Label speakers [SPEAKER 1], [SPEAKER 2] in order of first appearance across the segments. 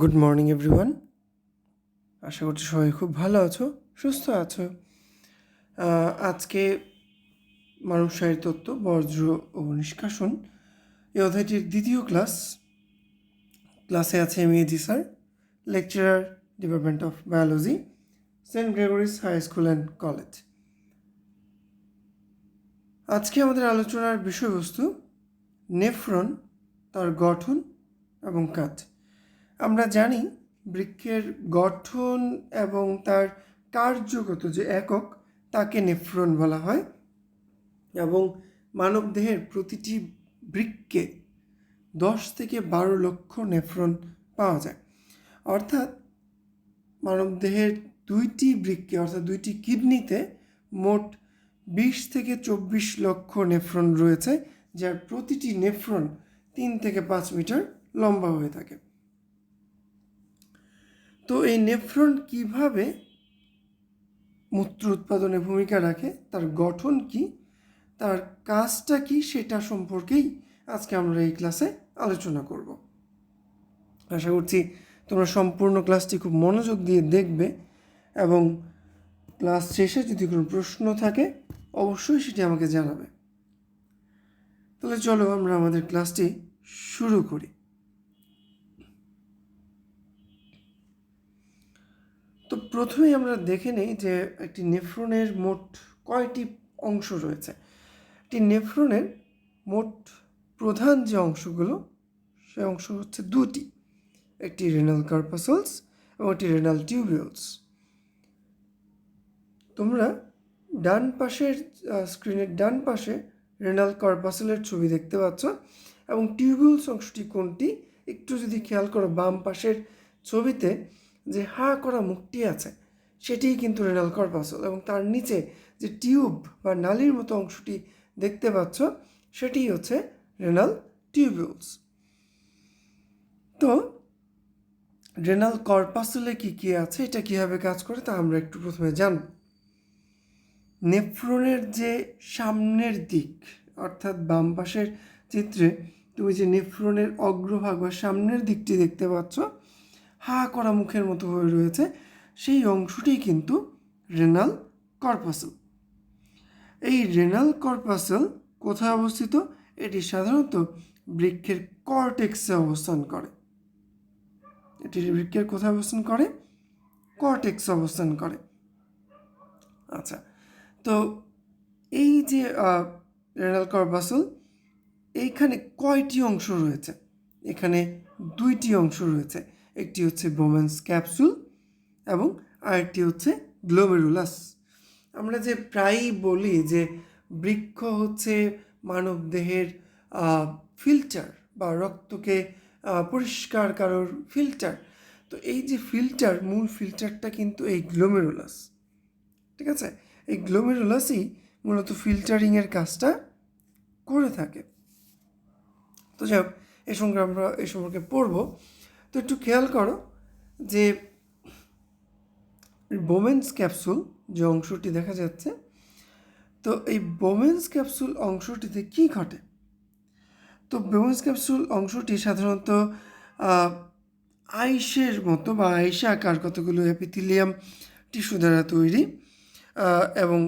[SPEAKER 1] Good morning everyone আশা করছি সবাই খুব ভালো আছো, সুস্থ আছো। আজকে মানব শারীর তত্ত্ব বজ্র ও নিষ্কাশন এই অধ্যায়টির দ্বিতীয় ক্লাস। ক্লাসে আছে MAG sir, lecturer department of biology, saint Gregory's high school and college. আজকে আমাদের আলোচনার বিষয়বস্তু, নেফ্রন, তার গঠন এবং কাজ। আমরা জানি বৃক্ষের গঠন এবং তার কার্যগত যে একক, তাকে নেফ্রন বলা হয়। এবং মানবদেহের প্রতিটি বৃক্ষে দশ থেকে বারো লক্ষ নেফ্রন পাওয়া যায়। অর্থাৎ মানবদেহের দুইটি বৃক্ষে অর্থাৎ দুইটি কিডনিতে মোট বিশ থেকে চব্বিশ লক্ষ নেফ্রন রয়েছে, যার প্রতিটি নেফ্রন তিন থেকে পাঁচ মিটার লম্বা হয়ে থাকে। তো এই নেফ্রন কীভাবে মূত্র উৎপাদনে ভূমিকা রাখে, তার গঠন কি, তার কাজটা কি সেটা সম্পর্কেই আজকে আমরা এই ক্লাসে আলোচনা করব। আশা করছি তোমরা সম্পূর্ণ ক্লাসটি খুব মনোযোগ দিয়ে দেখবে এবং ক্লাস শেষে যদি কোনো প্রশ্ন থাকে, অবশ্যই সেটি আমাকে জানাবে। তাহলে চলো আমরা আমাদের ক্লাসটি শুরু করি। তো প্রথমেই আমরা দেখে নেই যে একটি নেফ্রনের মোট কয়টি অংশ রয়েছে? একটি নেফ্রনের মোট প্রধান যে অংশগুলো, সে অংশ হচ্ছে দুটি। একটি রেনাল কার্পাসলস এবং একটি রেনাল টিউবিউলস তোমরা ডান পাশের স্ক্রিনের ডান পাশে রেনাল কার্পাসলের ছবি দেখতে পাচ্ছ এবং টিউবিউলস অংশটি কোনটি? একটু যদি খেয়াল করো, বাম পাশের ছবিতে যে হা করা মুখটি আছে, সেটিই কিন্তু রেনাল কর্পাসল এবং তার নিচে যে টিউব বা নালীর মতো অংশটি দেখতে পাচ্ছ সেটিই হচ্ছে রেনাল টিউবিউলস তো রেনাল কর্পাসলে কি কি আছে, এটা কীভাবে কাজ করে, তা আমরা একটু প্রথমে জানব। নেফ্রনের যে সামনের দিক, অর্থাৎ বাম পাশের চিত্রে, তুমি যে নেফ্রনের অগ্রভাগ বা সামনের দিকটি দেখতে পাচ্ছ হা করা মুখের মতো হয়ে রয়েছে, সেই অংশটি কিন্তু রেনাল কর্পাসল এই রেনাল কর্পাসল কোথায় অবস্থিত? এটি সাধারণত বৃক্ষের কর্টেক্সে অবস্থান করে। এটি বৃক্ষের কোথায় অবস্থান করে? কর্টেক্সে অবস্থান করে। আচ্ছা তো এই যে রেনাল কর্পাসল এইখানে কয়টি অংশ রয়েছে? এখানে দুইটি অংশ রয়েছে। একটি হচ্ছে বোমেন্স ক্যাপসুল এবং আরেকটি হচ্ছে গ্লোমেরুলাস আমরা যে প্রায়ই বলি যে বৃক্ষ হচ্ছে মানব দেহের ফিল্টার বা রক্তকে পরিষ্কার কারোর ফিল্টার তো এই যে ফিল্টার মূল ফিল্টারটা কিন্তু এই গ্লোমেরুলাস ঠিক আছে? এই গ্লোমেরুলাসই মূলত ফিল্টারিংয়ের কাজটা করে থাকে। তো যাই হোক, এ সঙ্গে আমরা এ সম্পর্কে পড়ব। তো একটু খেয়াল করো যে বোমেন্স ক্যাপসুল যে অংশটি দেখা যাচ্ছে, তো এই বোমেন্স ক্যাপসুল অংশটিতে কি ঘটে? তো বোমেন্স ক্যাপসুল অংশটি সাধারণত আইসের মতো বা আইসে আকার কতগুলো অ্যাপিথিলিয়াম টিস্যু দ্বারা তৈরি এবং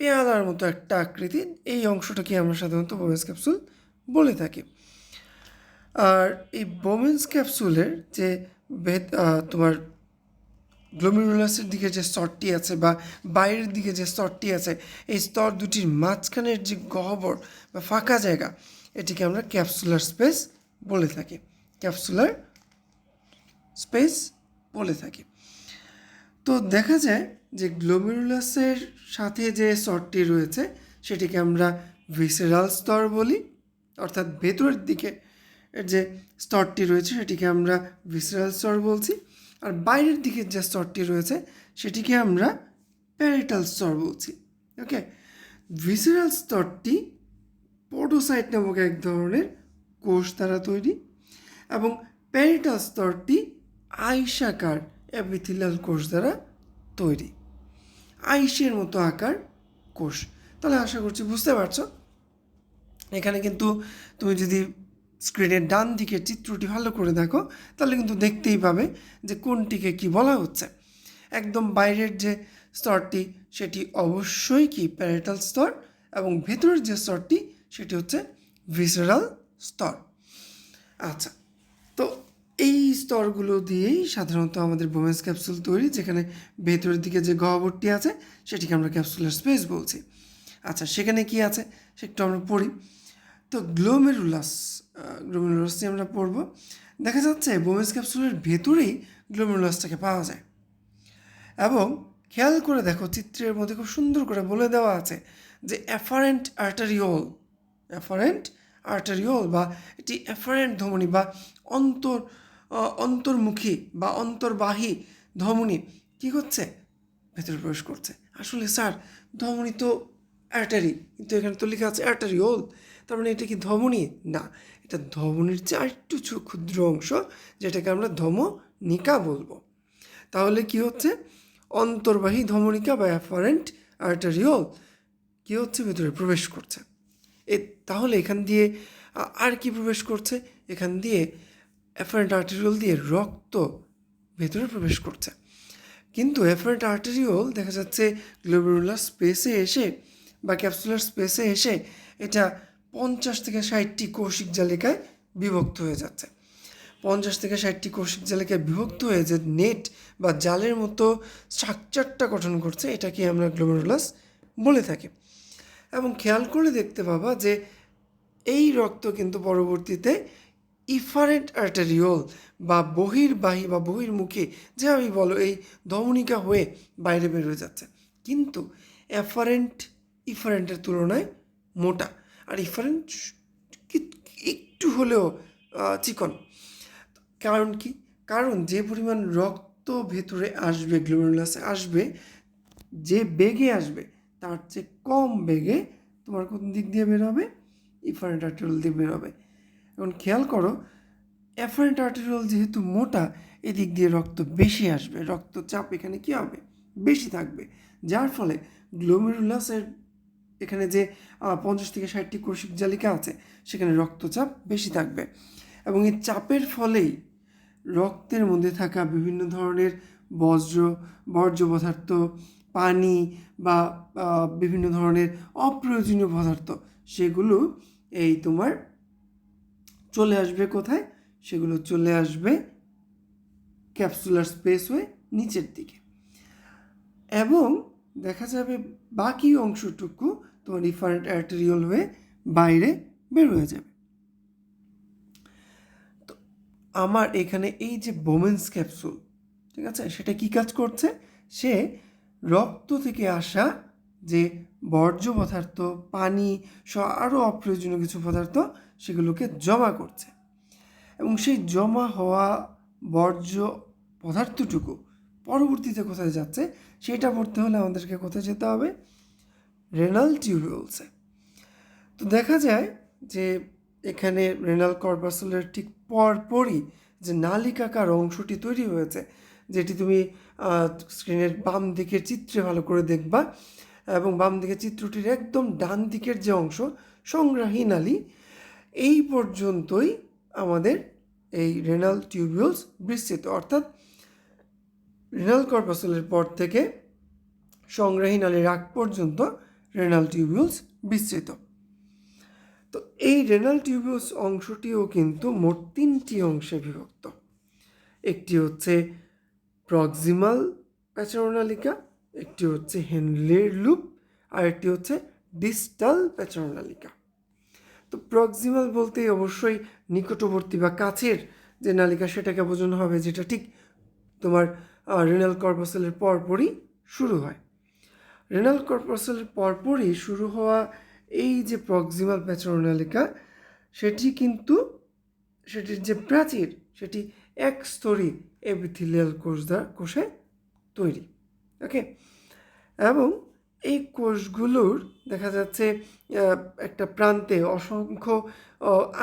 [SPEAKER 1] পেয়ালার মতো একটা আকৃতি এই অংশটাকে আমরা সাধারণত বোমেন্স ক্যাপসুল বলে থাকি। আর এই বোমেন্স ক্যাপসুলের যে তোমার গ্লোমেরুলাসের দিকে যে স্তরটি আছে বা বাইরের দিকে যে স্তরটি আছে, এই স্তর দুটির মাঝখানের যে গহ্বর বা ফাঁকা জায়গা, এটিকে আমরা ক্যাপসুলার স্পেস বলে থাকি। ক্যাপসুলার স্পেস বলে থাকি। তো দেখা যায় যে গ্লোমেরুলাসের সাথে যে স্তরটি রয়েছে, সেটিকে আমরা ভিসেরাল স্তর বলি, অর্থাৎ ভেতরের দিকে এর যে স্তরটি রয়েছে সেটিকে আমরা ভিসেরাল স্তর বলছি। আর বাইরের দিকের যে স্তরটি রয়েছে সেটিকে আমরা প্যারিটাল স্তর বলছি। ওকে ভিসেরাল স্তরটি পোডোসাইট নামক এক ধরনের কোষ দ্বারা তৈরি এবং প্যারিটাল স্তরটি আইসাকার অ্যাপিথিলাল কোষ দ্বারা তৈরি। আইসের মতো আকার কোষ। তাহলে আশা করছি বুঝতে পারছ। এখানে কিন্তু তুমি যদি স্ক্রিনের ডান দিকের চিত্রটি ভালো করে দেখো, তাহলে কিন্তু দেখতেই পাবে যে কোনটিকে কি বলা হচ্ছে। একদম বাইরের যে স্তরটি, সেটি অবশ্যই কি প্যারেটাল স্তর এবং ভেতরের যে স্তরটি, সেটি হচ্ছে ভিসারাল স্তর। আচ্ছা তো এই স্তরগুলো দিয়েই সাধারণত আমাদের বোমেন্স ক্যাপসুল তৈরি, যেখানে ভেতরের দিকে যে গহ্বরটি আছে, সেটিকে আমরা ক্যাপসুলার স্পেস বলছি। আচ্ছা সেখানে কি আছে? সেটা আমরা পড়ি। তো গ্লোমেরুলাস গ্লোমেরুলাসটি আমরা পড়ব। দেখা যাচ্ছে বোমেন্স ক্যাপসুলের ভেতরেই গ্লোমেরুলাসটাকে পাওয়া যায়। এবং খেয়াল করে দেখো, চিত্রের মধ্যে খুব সুন্দর করে বলে দেওয়া আছে যে অ্যাফারেন্ট আর্টারিওল অ্যাফারেন্ট আর্টারিওল বা এটি অ্যাফারেন্ট ধমনী বা অন্তর অন্তর্মুখী বা অন্তর্বাহী ধমনী কী করছে? ভেতরে প্রবেশ করছে। আসলে স্যার, ধমনী তো অ্যাটারি। কিন্তু এখানে তো লেখা আছে অ্যাটারিওল তার মানে এটা কি ধমনী? না। এটা ধমনীর চেয়ে আরেকটু ক্ষুদ্র অংশ, যেটাকে আমরা ধমনিকা বলব। তাহলে কি হচ্ছে? অন্তর্বাহী ধমনিকা বা অ্যাফারেন্ট আর্টারিওল কি হচ্ছে? ভেতরে প্রবেশ করছে। এ, তাহলে এখান দিয়ে আর কি প্রবেশ করছে? এখান দিয়ে অ্যাফারেন্ট আর্টারিওল দিয়ে রক্ত ভেতরে প্রবেশ করছে। কিন্তু অ্যাফারেন্ট আর্টারিওল দেখা যাচ্ছে গ্লোবেরুলার স্পেসে এসে বা ক্যাপসুলার স্পেসে এসে এটা পঞ্চাশ থেকে ষাটটি কৌশিক জালিকায় বিভক্ত হয়ে যাচ্ছে। পঞ্চাশ থেকে ষাটটি কৌশিক জালিকায় বিভক্ত হয়ে যে নেট বা জালের মতো স্ট্রাকচারটা গঠন করছে, এটাকে আমরা গ্লোমেরুলাস বলে থাকি। এবং খেয়াল করলে দেখতে পাবা যে এই রক্ত কিন্তু পরবর্তীতে ইফারেন্ট আর্টারিওল বা বহির্বাহী বা বহির্মুখী যেভাবেই বলো এই ধমনিকা হয়ে বাইরে বের হয়ে যাচ্ছে। কিন্তু অ্যাফারেন্ট ইফারেন্টের তুলনায় মোটা। আর ইফারেন্ট একটু হলেও চিকন। কারণ কি? কারণ যে পরিমাণ রক্ত ভেতরে আসবে গ্লোমেরুলাসে আসবে, যে বেগে আসবে, তার চেয়ে কম বেগে তোমার কোন দিক দিয়ে বের হবে? ইফারেন্ট আর্টেরিয়াল দিয়ে বের হবে। এখন খেয়াল করো অ্যাফারেন্ট আর্টেরিয়াল যেহেতু মোটা, এদিক দিয়ে রক্ত বেশি আসবে। রক্তচাপ এখানে কি হবে? বেশি থাকবে। যার ফলে গ্লোমেরুলাসের এখানে যে পঞ্চাশ থেকে ষাটটি কোষিক জালিকা আছে, সেখানে রক্তচাপ বেশি থাকবে। এবং এই চাপের ফলেই রক্তের মধ্যে থাকা বিভিন্ন ধরনের বজ্র, বর্জ্য পদার্থ, পানি বা বিভিন্ন ধরনের অপ্রয়োজনীয় পদার্থ, সেগুলো এই তোমার চলে আসবে কোথায়? সেগুলো চলে আসবে ক্যাপসুলার স্পেস হয়ে নিচের দিকে। এবং দেখা যাবে বাকি অংশটুকু তোমার রিফারেন্ট অ্যার্টেরিয়াল হয়ে বাইরে বের হয়ে যাবে। তো আমার এখানে এই যে বোমেন্স ক্যাপসুল ঠিক আছে? সেটা কি কাজ করছে? সে রক্ত থেকে আসা যে বর্জ্য পদার্থ, পানি সহ আরও অপ্রয়োজনীয় কিছু পদার্থ সেগুলোকে জমা করছে। এবং সেই জমা হওয়া বর্জ্য পদার্থটুকু পরবর্তীতে কোথায় যাচ্ছে, সেটা পড়তে হলে আমাদেরকে কোথায় যেতে হবে? রেনাল টিউবিউলসে তো দেখা যায় যে এখানে রেনাল কর্পাসুলের ঠিক পরপরই যে নালিকাকার অংশটি তৈরি হয়েছে, যেটি তুমি স্ক্রিনের বাম দিকের চিত্রে ভালো করে দেখবা এবং বাম দিকের চিত্রটির একদম ডান দিকের যে অংশ, সংগ্রাহী নালী, এই পর্যন্তই আমাদের এই রেনাল টিউবিউলস বিস্তৃত। অর্থাৎ রেনাল কর্পাসুলের পর থেকে সংগ্রাহী নালীর আগ পর্যন্ত রেনাল টিউবিউলস বিস্তৃত। তো এই রেনাল টিউবিউলস অংশটিও কিন্তু মোট তিনটি অংশে বিভক্ত। একটি হচ্ছে প্রক্সিমাল প্যাচারোনালিকা একটি হচ্ছে হেনলের লুপ আর একটি হচ্ছে ডিস্টাল প্যাচারোনালিকা তো প্রক্সিমাল বলতে অবশ্যই নিকটবর্তী বা কাছের যে নালিকা, সেটাকে বোঝানো হবে যেটা ঠিক তোমার রেনাল কর্পাসেলের পরপরই শুরু হয়। রেনাল কর্পাসেলের পরপরই শুরু হওয়া এই যে প্রক্সিমাল প্যাচারোনালিকা সেটি কিন্তু, সেটির যে প্রাচীর, সেটি এক স্তরী এপিথিলিয়াল কোষ দ্বারা, কোষে তৈরি। ওকে এবং এই কোষগুলোর, দেখা যাচ্ছে একটা প্রান্তে অসংখ্য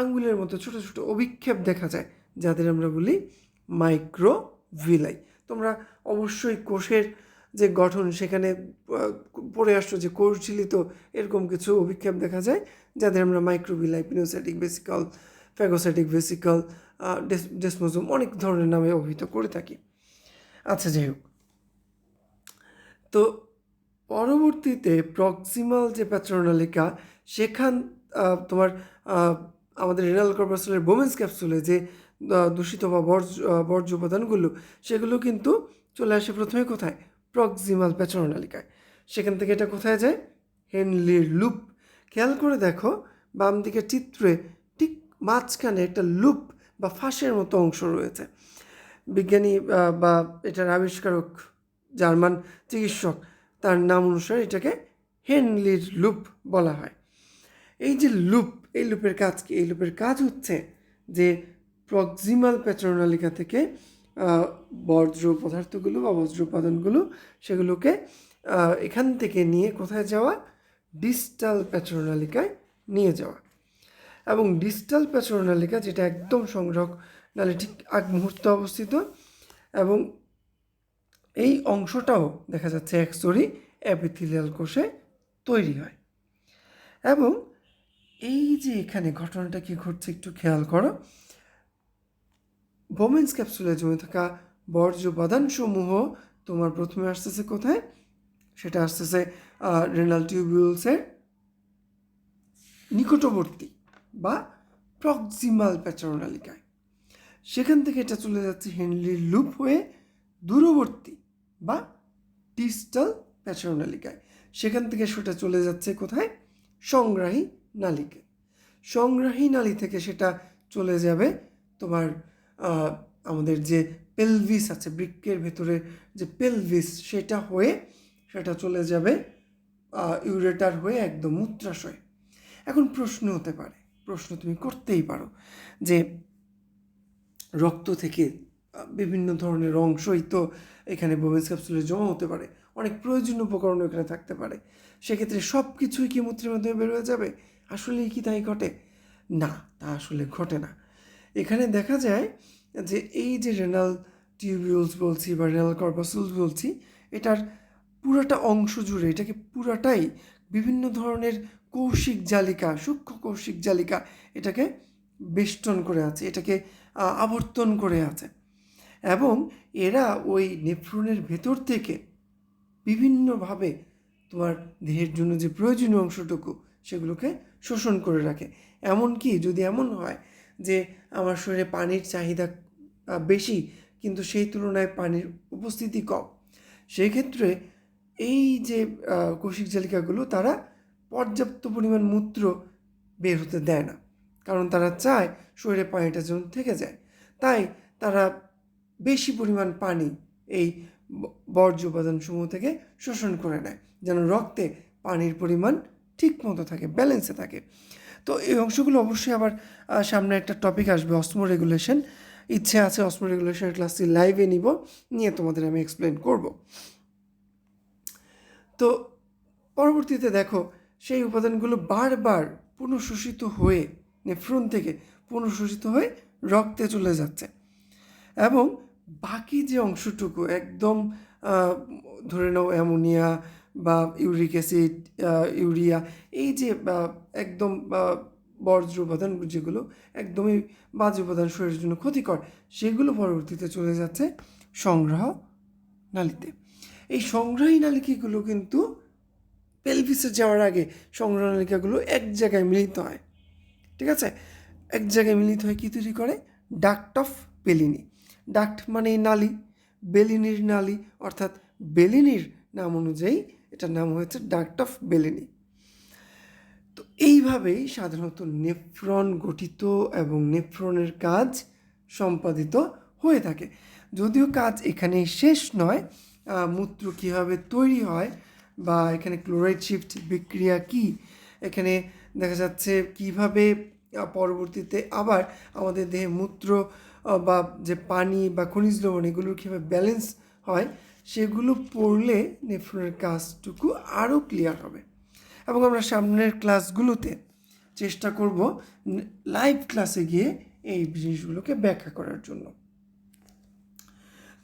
[SPEAKER 1] আঙ্গুলের মতো ছোট ছোট অভিক্ষেপ দেখা যায়, যাদের আমরা বলি মাইক্রোভিলাই তোমরা অবশ্যই কোষের যে গঠন, সেখানে পড়ে আসছো যে কোষঝিলিত এরকম কিছু অভিক্ষেপ দেখা যায়, যাদের আমরা microvilli pinocytic vesicle phagocytic vesicle desmosome অনেক ধরনের নামে অভিহিত করে থাকি। আচ্ছা যাই হোক। তো পরবর্তীতে প্রক্সিমাল যে প্যাচরনালিকা সেখান তোমার আমাদের রেনাল কর্পাসুলের বোমেন্স ক্যাপসুলে যে দূষিত বা বর্জ্য উপাদানগুলো, সেগুলো কিন্তু চলে আসে প্রথমে কোথায়? প্রক্সিমাল প্যাচরনালিকায় সেখান থেকে এটা কোথায় যায়? হেনলির লুপ। খেয়াল করে দেখো, বাম দিকের চিত্রে ঠিক মাঝখানে একটা লুপ বা ফাঁসের মতো অংশ রয়েছে। বিজ্ঞানী বা এটার আবিষ্কারক জার্মান চিকিৎসক, তার নাম অনুসারে এটাকে হেনলির লুপ বলা হয়। এই যে লুপ, এই লুপের কাজ কি? এই লুপের কাজ হচ্ছে যে প্রক্সিমাল প্যাচরনালিকা থেকে বর্জ্য পদার্থগুলো বা বজ্র উপাদানগুলো সেগুলোকে এখান থেকে নিয়ে কোথায় যাওয়া? ডিস্টাল প্যাচরনালিকায় নিয়ে যাওয়া। এবং ডিস্টাল প্যাচরনালিকা যেটা একদম সংগ্রহ নালে ঠিক আগ মুহূর্তে অবস্থিত। এবং এই অংশটাও দেখা যাচ্ছে একসরি অ্যাপিথিলিয়াল কোষে তৈরি হয়। এবং এই যে এখানে ঘটনাটা কি ঘটছে একটু খেয়াল করো। বোমেন্স ক্যাপসুলে জমে থাকা বর্জ্য উপাদানসমূহ তোমার প্রথমে আসতেছে কোথায়? সেটা আসতেছে রেনাল টিউবিউলসের নিকটবর্তী বা প্রক্সিমাল প্যাচরনালিকায় সেখান থেকে এটা চলে যাচ্ছে হেনলির লুপ হয়ে দূরবর্তী বা ডিস্টাল প্যাচরনালিকায় সেখান থেকে সেটা চলে যাচ্ছে কোথায়? সংগ্রাহী নালিকে। সংগ্রাহী নালী থেকে সেটা চলে যাবে তোমার আমাদের যে পেলভিস আছে বৃক্ষের ভেতরে যে পেলভিস সেটা হয়ে সেটা চলে যাবে ইউরেটার হয়ে একদম মূত্রাশয়। এখন প্রশ্ন হতে পারে, প্রশ্ন তুমি করতেই পারো যে রক্ত থেকে বিভিন্ন ধরনের অংশই তো এখানে বোমেন্স ক্যাপসুলে জমা হতে পারে, অনেক প্রয়োজনীয় উপকরণ এখানে থাকতে পারে। সেক্ষেত্রে সব কিছুই কি মূত্রের মাধ্যমে বের হয়ে যাবে? আসলেই কি তাই ঘটে? না, তা আসলে ঘটে না। এখানে দেখা যায় যে এই যে রেনাল টিউবিউলস বলছি বা রেনাল কর্পাসুলস বলছি, এটার পুরোটা অংশ জুড়ে, এটাকে পুরাটাই বিভিন্ন ধরনের কৌশিক জালিকা, সূক্ষ্ম কৌশিক জালিকা এটাকে বেষ্টন করে আছে, এটাকে আবর্তন করে আছে। এবং এরা ওই নেফ্রনের ভেতর থেকে বিভিন্নভাবে তোমার দেহের জন্য যে প্রয়োজনীয় অংশটুকু সেগুলোকে শোষণ করে রাখে। এমনকি যদি এমন হয় যে আমার শরীরে পানির চাহিদা বেশি, কিন্তু সেই তুলনায় পানির উপস্থিতি কম। সেই ক্ষেত্রে এই যে কৌশিক জালিকাগুলো তারা পর্যাপ্ত পরিমাণ মূত্র বের হতে দেয় না। কারণ তারা চায় শরীরে পানিটা যেন থেকে যায়। তাই তারা বেশি পরিমাণ পানি এই বর্জ্য উপাদানসমূহ থেকে শোষণ করে নেয়, যেন রক্তে পানির পরিমাণ ঠিক মতো থাকে, ব্যালেন্সে থাকে। তো এই অংশগুলো অবশ্যই আবার সামনে একটা টপিক আসবে অসমো রেগুলেশন ইচ্ছে আছে অসমো রেগুলেশনের ক্লাসটি লাইভে নিব, নিয়ে তোমাদের আমি এক্সপ্লেন করব। তো পরবর্তীতে দেখো, সেই উপাদানগুলো বারবার পুনঃশোষিত হয়ে নেফ্রন থেকে পুনঃশোষিত হয়ে রক্তে চলে যাচ্ছে। এবং বাকি যে অংশটুকু, একদম ধরে নাও অ্যামোনিয়া বা ইউরিক অ্যাসিড ইউরিয়া, এই যে একদম বর্জ্য উপাদান যেগুলো একদমই বাজে উপাদান শরীরের জন্য ক্ষতিকর, সেগুলো পরবর্তীতে চলে যাচ্ছে সংগ্রহ নালীতে। এই সংগ্রাহী নালিকাগুলো কিন্তু পেলভিসে যাওয়ার আগে সংগ্রহ নালিকাগুলো এক জায়গায় মিলিত হয়। ঠিক আছে? এক জায়গায় মিলিত হয় কী তৈরি করে? ডাক্ট অফ বেলিনি ডাক্ট মানে নালী বেলিনির নালী, অর্থাৎ বেলিনির নাম অনুযায়ী এটার নাম হয়েছে ডাক্ট অফ বেলিনি। তো এইভাবেই সাধারণত নেফ্রন গঠিত এবং নেফ্রনের কাজ সম্পাদিত হয়ে থাকে। যদিও কাজ এখানেই শেষ নয় মূত্র কীভাবে তৈরি হয় বা এখানে ক্লোরাইড শিফট বিক্রিয়া কি, এখানে দেখা যাচ্ছে কীভাবে পরবর্তীতে আবার আমাদের দেহে মূত্র বা যে পানি বা খনিজ লবণ এগুলোর কীভাবে ব্যালেন্স হয় সেগুলো পড়লে নেফ্রনের কাজটুকু আরও ক্লিয়ার হবে। এবং আমরা সামনের ক্লাসগুলোতে চেষ্টা করব লাইভ ক্লাসে গিয়ে এই জিনিসগুলোকে ব্যাখ্যা করার জন্য।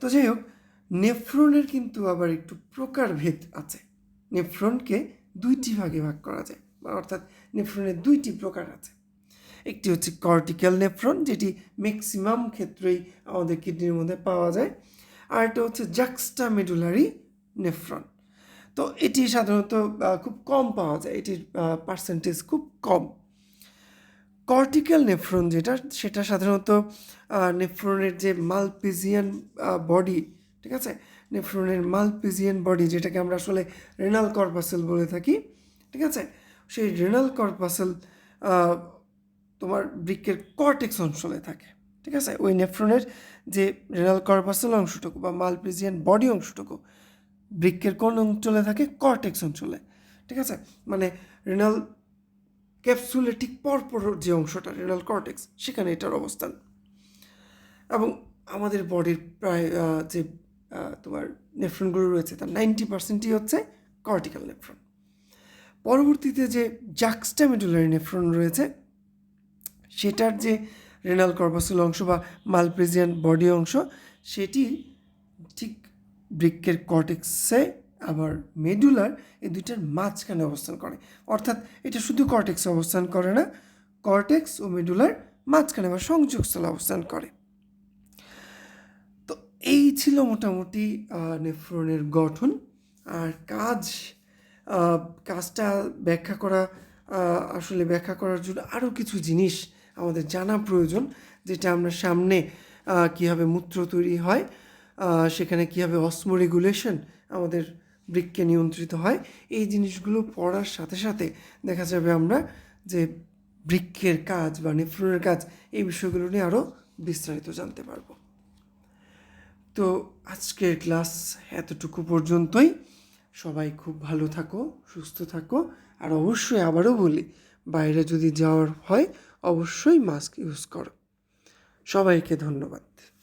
[SPEAKER 1] তো যাই হোক, নেফ্রনের কিন্তু আবার একটু প্রকারভেদ আছে। নেফ্রনকে দুইটি ভাগে ভাগ করা যায় অর্থাৎ নেফ্রনের দুইটি প্রকার আছে। একটি হচ্ছে কর্টিক্যাল নেফ্রন, যেটি ম্যাক্সিমাম ক্ষেত্রেই আমাদের কিডনির মধ্যে পাওয়া যায় আর একটা হচ্ছে জাক্সটা মেডুলারি নেফ্রন তো এটি সাধারণত খুব কম পাওয়া যায়, এটির পার্সেন্টেজ খুব কম। কর্টিক্যাল নেফ্রন যেটা, সেটা সাধারণত নেফ্রনের যে মালপিজিয়ান বডি ঠিক আছে? নেফ্রনের মালপিজিয়ান বডি যেটাকে আমরা আসলে রেনাল কর্পাসেল বলে থাকি, ঠিক আছে? সেই রেনাল কর্পাসেল তোমার বৃক্কের কর্টেক্স অঞ্চলে থাকে, ঠিক আছে? ওই নেফ্রনের যে রেনাল কর্পাসেল অংশটুকু বা মালপিজিয়ান বডি অংশটুকু বৃক্ষের কোন অঞ্চলে থাকে? কর্টেক্স অঞ্চলে। ঠিক আছে? মানে রেনাল ক্যাপসুলের ঠিক পরপর যে অংশটা, রেনাল কর্টেক্স, সেখানে এটার অবস্থান। এবং আমাদের বডির প্রায় যে তোমার নেফ্রনগুলো রয়েছে, তার নাইনটি পার্সেন্টই হচ্ছে কর্টিক্যাল নেফ্রন। পরবর্তীতে যে জাক্সটামেডুলারি নেফ্রন রয়েছে, সেটার যে রেনাল কর্পাসুল অংশ বা মালপ্রেজিয়ান বডি অংশ, সেটি ঠিক বৃক্কের কর্টেক্সে আবার মেডুলার এই দুইটার মাঝখানে অবস্থান করে। অর্থাৎ এটা শুধু কর্টেক্সে অবস্থান করে না, কর্টেক্স ও মেডুলার মাঝখানে বা সংযোগস্থলে অবস্থান করে। তো এই ছিল মোটামুটি নেফ্রনের গঠন। আর কাজ কাজটা ব্যাখ্যা করা আসলে ব্যাখ্যা করার জন্য আরও কিছু জিনিস আমাদের জানা প্রয়োজন, যেটা আমরা সামনে কীভাবে মূত্র তৈরি হয় সেখানে কীভাবে অসমো রেগুলেশন আমাদের বৃক্কে নিয়ন্ত্রিত হয়, এই জিনিসগুলো পড়ার সাথে সাথে দেখা যাবে আমরা যে বৃক্ষের কাজ বা নেফ্রনের কাজ, এই বিষয়গুলো নিয়ে আরও বিস্তারিত জানতে পারব। তো আজকের ক্লাস এতটুকু পর্যন্তই। সবাই খুব ভালো থাকো, সুস্থ থাকো, আর অবশ্যই আবারও বলি, বাইরে যদি যাওয়ার হয় অবশ্যই মাস্ক ইউজ করো। সবাইকে ধন্যবাদ।